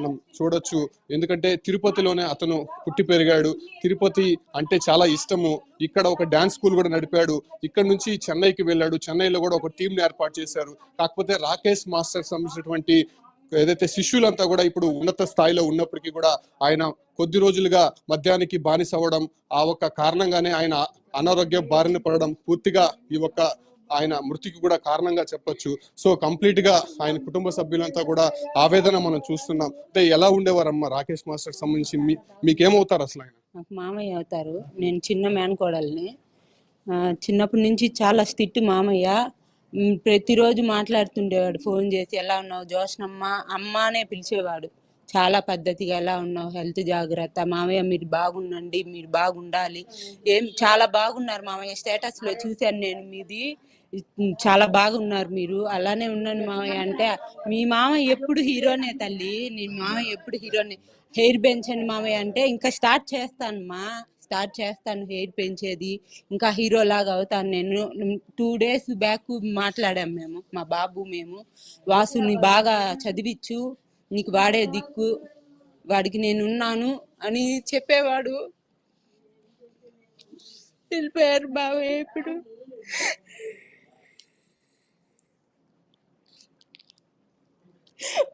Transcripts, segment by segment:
మనం చూడొచ్చు. ఎందుకంటే తిరుపతిలోనే అతను పుట్టి పెరిగాడు. తిరుపతి అంటే చాలా ఇష్టము. ఇక్కడ ఒక డాన్స్ స్కూల్ కూడా నడిపాడు. ఇక్కడ నుంచి చెన్నైకి వెళ్ళాడు. చెన్నైలో కూడా ఒక టీంని ఏర్పాటు చేశారు. కాకపోతే రాకేష్ మాస్టర్ సంబంధించినటువంటి ఏదైతే శిష్యులంతా కూడా ఇప్పుడు ఉన్నత స్థాయిలో ఉన్నప్పటికీ కూడా ఆయన కొద్ది రోజులుగా మద్యానికి బానిస అవ్వడం ఆ ఒక్క కారణంగానే ఆయన అనారోగ్య బారిన పడడం పూర్తిగా ఈ ఒక్క ఆయన మృతికి కూడా కారణంగా చెప్పొచ్చు. సో కంప్లీట్గా ఆయన కుటుంబ సభ్యులంతా కూడా ఆవేదన మనం చూస్తున్నాం. అంటే ఎలా ఉండేవారమ్మా రాకేష్ మాస్టర్ సంబంధించి? మీ మీకేమవుతారు అసలు ఆయన? నాకు మామయ్య అవుతారు. నేను చిన్న మేనకోడల్ని చిన్నప్పటి నుంచి చాలా స్టిట్ మామయ్య. ప్రతిరోజు మాట్లాడుతుండేవాడు. ఫోన్ చేసి ఎలా ఉన్నావు జోష్నమ్మ అమ్మ అనే పిలిచేవాడు. చాలా పద్ధతిగా ఎలా ఉన్నావు? హెల్త్ జాగ్రత్త. మామయ్య మీరు బాగుండండి మీరు బాగుండాలి. ఏం చాలా బాగున్నారు మామయ్య. స్టేటస్లో చూశాను నేను మీది. చాలా బాగున్నారు మీరు. అలానే ఉన్నాను మామయ్య. అంటే మీ మామయ్య ఎప్పుడు హీరోనే తల్లి. నీ మామ ఎప్పుడు హీరోనే. హెయిర్ పెంచండి మామయ్య అంటే ఇంకా స్టార్ట్ చేస్తాను మా. స్టార్ట్ చేస్తాను హెయిర్ పెంచేది. ఇంకా హీరో లాగా అవుతాను నేను. టూ డేస్ బ్యాక్ మాట్లాడాం మేము. మా బాబు మేము. వాసుని బాగా చదివిచ్చు. నీకు వాడే దిక్కు వాడికి నేను ఉన్నాను అని చెప్పేవాడు. వెళ్ళిపోయారు బాబాయ్ ఇప్పుడు.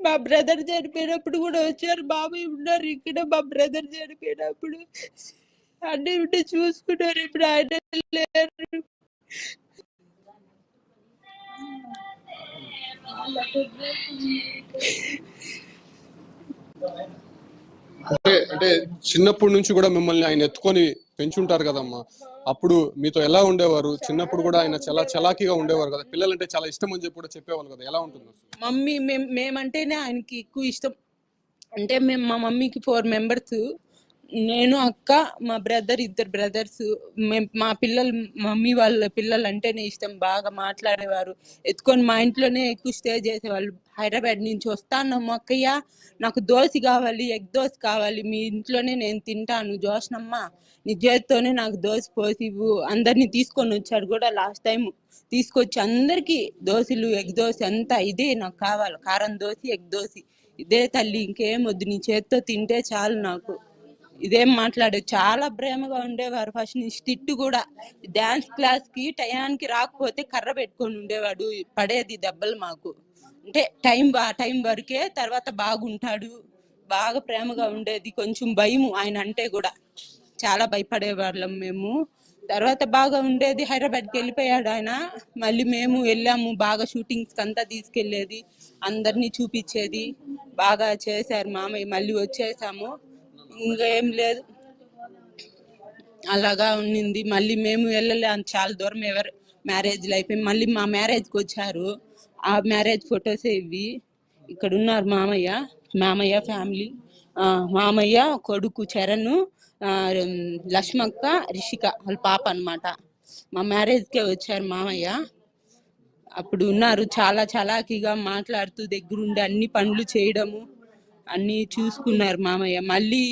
మా బ్రదర్ చనిపోయినప్పుడు కూడా వచ్చారు. బాబాయ్ ఉన్నారు ఇక్కడ మా బ్రదర్ చనిపోయినప్పుడు. అన్ని ఉంటే చూసుకున్నారు. ఇప్పుడు ఆయన లేరు. అంటే అంటే చిన్నప్పటి నుంచి కూడా మిమ్మల్ని ఆయన ఎత్తుకొని పెంచుంటారు కదమ్మా. అప్పుడు మీతో ఎలా ఉండేవారు? చిన్నప్పుడు కూడా ఆయన చాలా చలాకీగా ఉండేవారు కదా. పిల్లలంటే చాలా ఇష్టం అని చెప్పి కూడా చెప్పేవాళ్ళు కదా. ఎలా ఉంటుంది మమ్మీ మేం మేమంటేనే ఆయనకి ఎక్కువ ఇష్టం. అంటే మేము మా మమ్మీకి ఫోర్ మెంబర్స్. నేను అక్క మా బ్రదర్ ఇద్దరు బ్రదర్స్ మా పిల్లలు మమ్మీ వాళ్ళ పిల్లలు అంటేనే ఇష్టం. బాగా మాట్లాడేవారు. ఎత్తుకొని మా ఇంట్లోనే ఎక్కువ స్టే చేసేవాళ్ళు. హైదరాబాద్ నుంచి వస్తానమ్మ అక్కయ్య. నాకు దోశ కావాలి ఎగ్ దోశ కావాలి. మీ ఇంట్లోనే నేను తింటాను. జోష్నమ్మ నీ చేతితోనే నాకు దోశ పోసి అందరినీ తీసుకొని వచ్చాడు కూడా లాస్ట్ టైం. తీసుకొచ్చి అందరికీ దోశలు ఎగ్ దోశ అంతా ఇదే నాకు కావాలి. కారం దోశ ఎగ్ దోశ. ఇదే తల్లి ఇంకేం వద్దు. నీ చేత్తో తింటే చాలు నాకు. ఇదేం మాట్లాడు చాలా ప్రేమగా ఉండేవారు. ఫస్ట్ నుంచి తిట్టు కూడా. డాన్స్ క్లాస్కి టయానికి రాకపోతే కర్ర పెట్టుకొని ఉండేవాడు. పడేది దెబ్బలు మాకు. అంటే టైం బా టైం వరకే తర్వాత బాగుంటాడు. బాగా ప్రేమగా ఉండేది. కొంచెం భయం ఆయన అంటే కూడా. చాలా భయపడేవాళ్ళం మేము. తర్వాత బాగా ఉండేది. హైదరాబాద్కి వెళ్ళిపోయాడు ఆయన. మళ్ళీ మేము వెళ్ళాము. బాగా షూటింగ్స్ అంతా తీసుకెళ్ళేది అందరినీ చూపించేది. బాగా చేశారు మామయ్య. మళ్ళీ వచ్చేసాము. ఇంకా ఏం లేదు. అలాగా ఉండింది. మళ్ళీ మేము వెళ్ళలే అంత చాలా దూరం ఎవరు మ్యారేజ్లు అయిపోయి మళ్ళీ మా మ్యారేజ్కి వచ్చారు. ఆ మ్యారేజ్ ఫొటోస్ ఇవి. ఇక్కడ ఉన్నారు మామయ్య మామయ్య ఫ్యామిలీ మామయ్య కొడుకు చరణ్ ఆ, లక్ష్మక్క రిషిక వాళ్ళ పాప అన్నమాట. మా మ్యారేజ్కే వచ్చారు మామయ్య. అప్పుడు ఉన్నారు. చాలా చలాకీగా మాట్లాడుతూ దగ్గరుండి అన్ని పనులు చేయడము. అన్ని చూసుకున్నారు మామయ్య. మళ్ళీ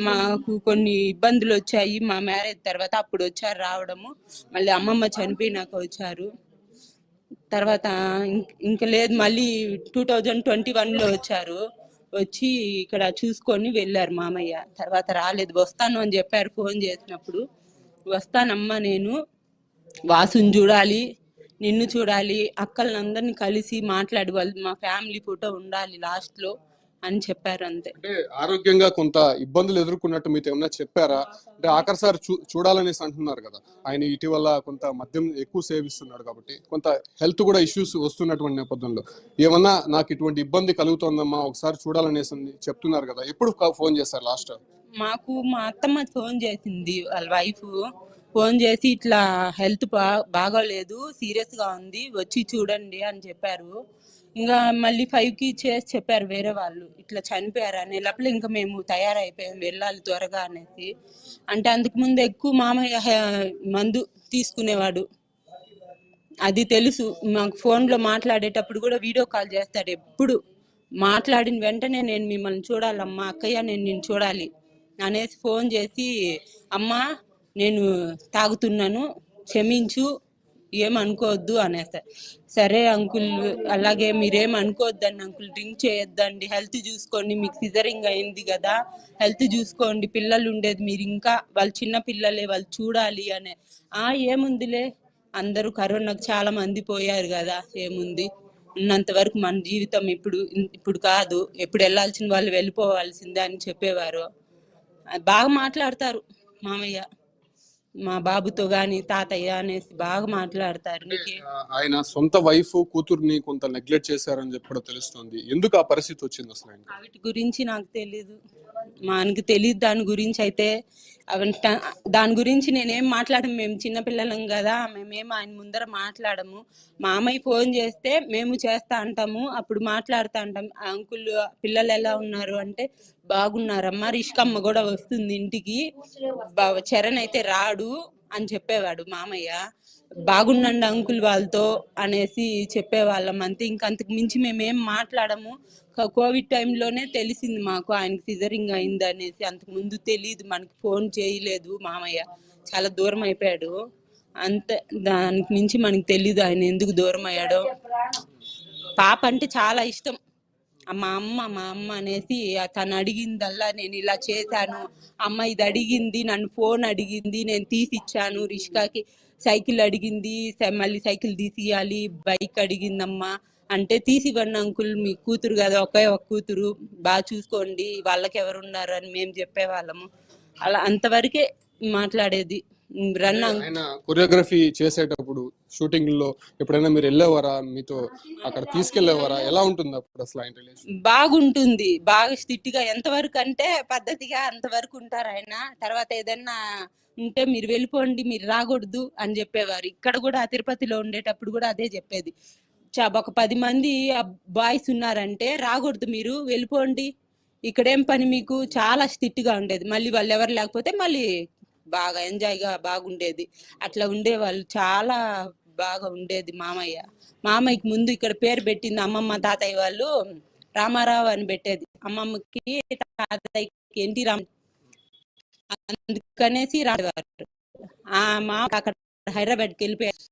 మాకు కొన్ని ఇబ్బందులు వచ్చాయి. మా మ్యారేజ్ తర్వాత అప్పుడు వచ్చారు రావడము. మళ్ళీ అమ్మమ్మ చనిపోయినాక వచ్చారు. తర్వాత ఇంకా ఇంక లేదు మళ్ళీ టూ థౌజండ్ ట్వంటీ వన్లో వచ్చారు. వచ్చి ఇక్కడ చూసుకొని వెళ్ళారు మామయ్య. తర్వాత రాలేదు. వస్తాను అని చెప్పారు ఫోన్ చేసినప్పుడు. వస్తానమ్మా నేను. వాసుని చూడాలి నిన్ను చూడాలి అక్కలందరినీ కలిసి మాట్లాడి వాళ్ళు మా ఫ్యామిలీ ఫోటో ఉండాలి లాస్ట్లో. అని చెప్పారు అంతే. అంటే ఆరోగ్యంగా కొంత ఇబ్బందులు ఎదుర్కొన్నట్టు మీతో ఏమన్నా చెప్పారా? అంటే ఆఖరిసారి చూ చూడాలనేసి అంటున్నారు కదా. ఆయన ఇటీవల కొంత మద్యం ఎక్కువ సేవిస్తున్నాడు కాబట్టి కొంత హెల్త్ కూడా ఇష్యూస్ వస్తున్నటువంటి నేపథ్యంలో. ఏమన్నా నాకు ఇటువంటి ఇబ్బంది కలుగుతోందమ్మా ఒకసారి చూడాలనేసి చెప్తున్నారు కదా. ఎప్పుడు ఫోన్ చేశారు లాస్ట్? మాకు మా అత్తమ్మ ఫోన్ చేసింది వాళ్ళ వైఫ్ ఫోన్ చేసి ఇట్లా హెల్త్ బాగోలేదు సీరియస్గా ఉంది వచ్చి చూడండి అని చెప్పారు. ఇంకా మళ్ళీ ఫైవ్కి చేసి చెప్పారు వేరే వాళ్ళు. ఇట్లా చనిపోయారు అనే. లోపల ఇంకా మేము తయారైపోయాం వెళ్ళాలి త్వరగా అనేసి. అంటే అందుకు ముందు ఎక్కువ మామయ్య మందు తీసుకునేవాడు. అది తెలుసు. మాకు ఫోన్లో మాట్లాడేటప్పుడు కూడా వీడియో కాల్ చేస్తాడు ఎప్పుడు. మాట్లాడిన వెంటనే నేను మిమ్మల్ని చూడాలమ్మా అక్కయ్య నేను నేను చూడాలి అనేసి ఫోన్ చేసి అమ్మా నేను తాగుతున్నాను క్షమించు ఏం అనుకోవద్దు సరే అంకుల్ అలాగే మీరేం అనుకోవద్దండి అంకుల్ డ్రింక్ చేయొద్దండి హెల్త్ చూసుకోండి మీకు సిజరింగ్ అయింది కదా హెల్త్ చూసుకోండి పిల్లలు ఉండేది మీరు ఇంకా వాళ్ళు చిన్న పిల్లలే వాళ్ళు చూడాలి అనే. ఆ ఏముందిలే అందరూ కరోనాకు చాలా మంది పోయారు కదా ఏముంది? ఉన్నంత వరకు మన జీవితం ఇప్పుడు ఇప్పుడు కాదు ఎప్పుడు వెళ్ళాల్సిన వాళ్ళు వెళ్ళిపోవాల్సిందే అని చెప్పేవారు. బాగా మాట్లాడతారు మామయ్య. మా బాబుతో గాని తాతయ్య అనేసి బాగా మాట్లాడతారు. ఆయన సొంత వైఫ్ కూతుర్ని కొంత నెగ్లెక్ట్ చేశారని చెప్పి కూడా తెలుస్తుంది. ఎందుకు ఆ పరిస్థితి వచ్చింది అసలు ఆయనకి? వాటి గురించి నాకు తెలీదు. మనకి తెలియదు దాని గురించి అయితే దాని గురించి నేనేం మాట్లాడము మేము చిన్నపిల్లలం కదా మేమేం ఆయన ముందర మాట్లాడము. మా అమ్మాయి ఫోన్ చేస్తే మేము చేస్తా అంటాము అప్పుడు మాట్లాడుతా అంటాం. "ఆ అంకుల్ పిల్లలు ఎలా ఉన్నారు అంటే బాగున్నారమ్మా రిష్కమ్మ కూడా వస్తుంది ఇంటికి. చరణ్ అయితే రాడు అని చెప్పేవాడు మామయ్య. బాగుండండి అంకుల్ వాళ్ళతో అనేసి చెప్పేవాళ్ళం అంతే. ఇంకంతకు మించి మేమేం మాట్లాడము. కోవిడ్ టైంలోనే తెలిసింది మాకు ఆయనకి సిజరింగ్ అయింది అనేసి. అంతకు ముందు తెలియదు మనకి ఫోన్ చేయలేదు మామయ్య. చాలా దూరం అయిపోయాడు. అంత దానికి మించి మనకి తెలియదు ఆయన ఎందుకు దూరం అయ్యాడో. పాప అంటే చాలా ఇష్టం. మా అమ్మ మా అమ్మ అనేసి తను అడిగిందల్లా నేను ఇలా చేశాను. అమ్మ ఇది అడిగింది నన్ను ఫోన్ అడిగింది నేను తీసిచ్చాను రిష్కాకి. సైకిల్ అడిగింది మళ్ళీ సైకిల్ తీసియాలి బైక్ అడిగిందమ్మా అంటే తీసి ఇవ్వండి అంకుల్ మీ కూతురు కదా ఒకే ఒక కూతురు బాగా చూసుకోండి వాళ్ళకి ఎవరున్నారు అని మేము చెప్పేవాళ్ళము. అలా అంతవరకే మాట్లాడేది. రన్ ఆయన కొరియోగ్రఫీ చేసేటప్పుడు షూటింగ్లో ఎప్పుడైనా మీరు వెళ్ళేవారా? మీతో అక్కడ తీసుకెళ్ళేవారా ఎలా ఉంటుంది అప్పుడు అసలు ఆయన రిలేషన్? బాగుంటుంది. బాగా స్ట్రిక్ట్గా ఎంతవరకు అంటే పద్ధతిగా అంతవరకు ఉంటారు ఆయన. తర్వాత ఏదన్నా ఉంటే మీరు వెళ్ళిపోండి మీరు రాకూడదు అని చెప్పేవారు. ఇక్కడ కూడా తిరుపతిలో ఉండేటప్పుడు కూడా అదే చెప్పేది. చా ఒక పది మంది బాయ్స్ ఉన్నారంటే రాకూడదు మీరు వెళ్ళిపోండి. ఇక్కడేం పని మీకు? చాలా స్ట్రిక్ట్గా ఉండేది. మళ్ళీ వాళ్ళు ఎవరు లేకపోతే మళ్ళీ బాగా ఎంజాయ్గా బాగుండేది. అట్లా ఉండేవాళ్ళు. చాలా బాగా ఉండేది మామయ్య. మామయ్యకి ముందు ఇక్కడ పేరు పెట్టింది అమ్మమ్మ తాతయ్య వాళ్ళు. రామారావు అని పెట్టేది. అమ్మమ్మకి తాతయ్యకి ఎన్టీ రామ్ అందుకనేసి రాడేవారు ఆ మా అక్కడ హైదరాబాద్కి వెళ్ళిపోయారు.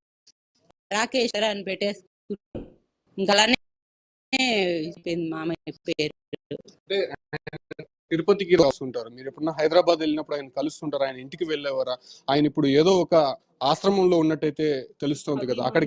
రాకేష్ అని పెట్టేసుకున్నారు ఇంకా అలానే మామయ్య పేరు. తిరుపతికి వస్తుంటారు మీరు ఎప్పుడన్నా హైదరాబాద్ వెళ్ళినప్పుడు ఆయన కలుస్తుంటారు. ఆయన ఇంటికి వెళ్ళేవారా? ఆయన ఇప్పుడు ఏదో ఒక ఆశ్రమంలో ఉన్నట్టయితే తెలుస్తోంది కదా. అక్కడికి